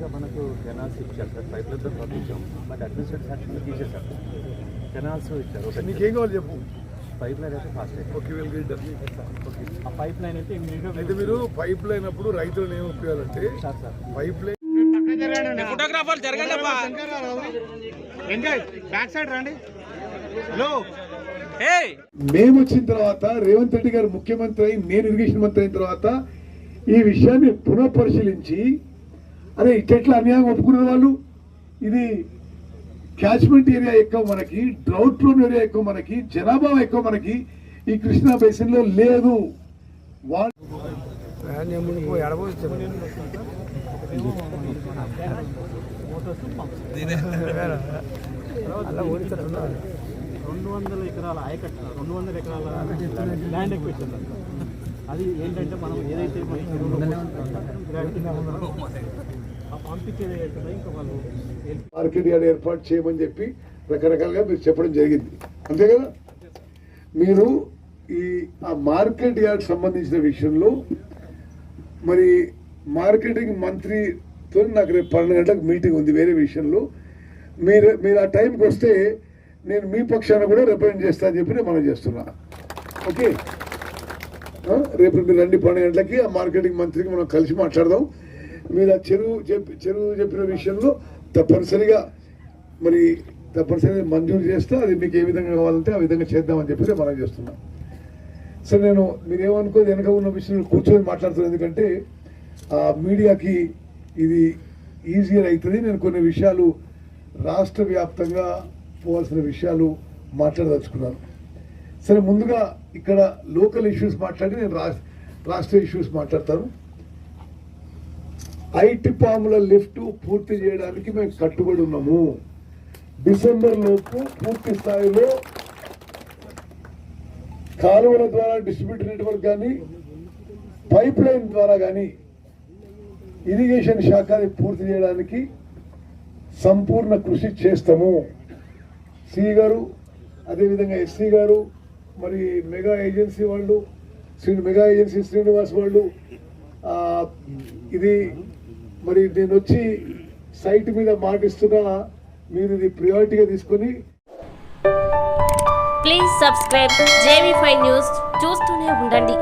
ఇమీడియట్గా మనకు కెనాల్స్ ఇచ్చారు సార్ పైప్ లైన్ పంపించాం బట్ అడ్మినిస్ట్రేట్ సాక్షన్ తీసేశారు కెనాల్స్ ఇచ్చారు ఓకే మీకు ఏం కావాలి చెప్పు. పైప్ లైన్ అయితే. Fast okay well get okay ఆ పైప్ లైన్ అయితే ఇమీడియట్గా అయితే మీరు పైప్ లైన్ అప్పుడు రైతులు ఏమి ఉపయోగాలంటే sir sir pipeline photographer జరగండి హలో మేము వచ్చిన తర్వాత రేవంత్ రెడ్డి గారు ముఖ్యమంత్రి అయి నేను ఇరిగేషన్ మంత్రి అయిన తర్వాత ఈ విషయాన్ని పునఃపరిశీలించి అరే ఇట్లా అన్యాయం ఒప్పుకున్న వాళ్ళు ఇది క్యాచ్మెంట్ ఏరియా ఎక్కువ మనకి డ్రౌట్ ప్రోన్ ఏరియా ఎక్కువ మనకి జనాభా ఎక్కువ మనకి ఈ కృష్ణా బేసిన్లో లేదు. వాళ్ళు రెండు వందల ఎకరాల ఆయకట్ట రెండు వందల ఎకరాల ల్యాండ్ ఎక్విషన్ అది ఏంటంటే మనం ఏదైతే ఆ మార్కెట్ యార్డ్ ఏర్పాటు చేయమని చెప్పి రకరకాలుగా మీరు చెప్పడం జరిగింది. అంతే కదా? మీరు ఈ ఆ మార్కెట్ యార్డ్ సంబంధించిన విషయంలో మరి మార్కెటింగ్ మంత్రితో నాకు రేపు పన్నెండు గంటలకు మీటింగ్ ఉంది వేరే విషయంలో. మీరు మీరు ఆ టైంకి వస్తే నేను మీ పక్షాన కూడా రిప్రజెంట్ చేస్తా అని చెప్పి నేను మనం చేస్తున్నా. ఓకే? రేపు మీరు రండి పన్నెండు గంటలకి ఆ మార్కెటింగ్ మంత్రికి మనం కలిసి మాట్లాడదాం. మీరు చెరువు చెప్పి చెరువు చెప్పిన విషయంలో తప్పనిసరిగా మరి తప్పనిసరిగా మంజూరు చేస్తే అది మీకు ఏ విధంగా కావాలంటే ఆ విధంగా చేద్దామని చెప్పి మనం చేస్తున్నాం. సరే నేను మీరేమనుకో వెనక ఉన్న విషయంలో కూర్చొని మాట్లాడుతున్నాను ఎందుకంటే ఆ మీడియాకి ఇది ఈజియర్ అవుతుంది. నేను కొన్ని విషయాలు రాష్ట్ర వ్యాప్తంగా పోవాల్సిన విషయాలు మాట్లాడదలుచుకున్నాను. సరే ముందుగా ఇక్కడ లోకల్ ఇష్యూస్ మాట్లాడి నేను రాష్ట్ర రాష్ట్ర ఇష్యూస్ మాట్లాడతాను. ఐటి పాముల లిఫ్ట్ పూర్తి చేయడానికి మేము కట్టుబడి ఉన్నాము. డిసెంబర్ లోపు పూర్తి స్థాయిలో కాలువల ద్వారా డిస్ట్రిబ్యూటర్ నెట్వర్క్ కానీ పైప్ లైన్ ద్వారా కానీ ఇరిగేషన్ శాఖని పూర్తి చేయడానికి సంపూర్ణ కృషి చేస్తాము. సి గారు అదేవిధంగా ఎస్సీ గారు మరి మెగా ఏజెన్సీ వాళ్ళు శ్రీ మెగా ఏజెన్సీ శ్రీనివాస్ వాళ్ళు ఇది మరి నేను వచ్చి సైట్ మీద మాటిస్తున్నా మీరు ఇది ప్రియారిటీగా తీసుకొని. Please subscribe J V five news చూస్తూనే ఉండండి.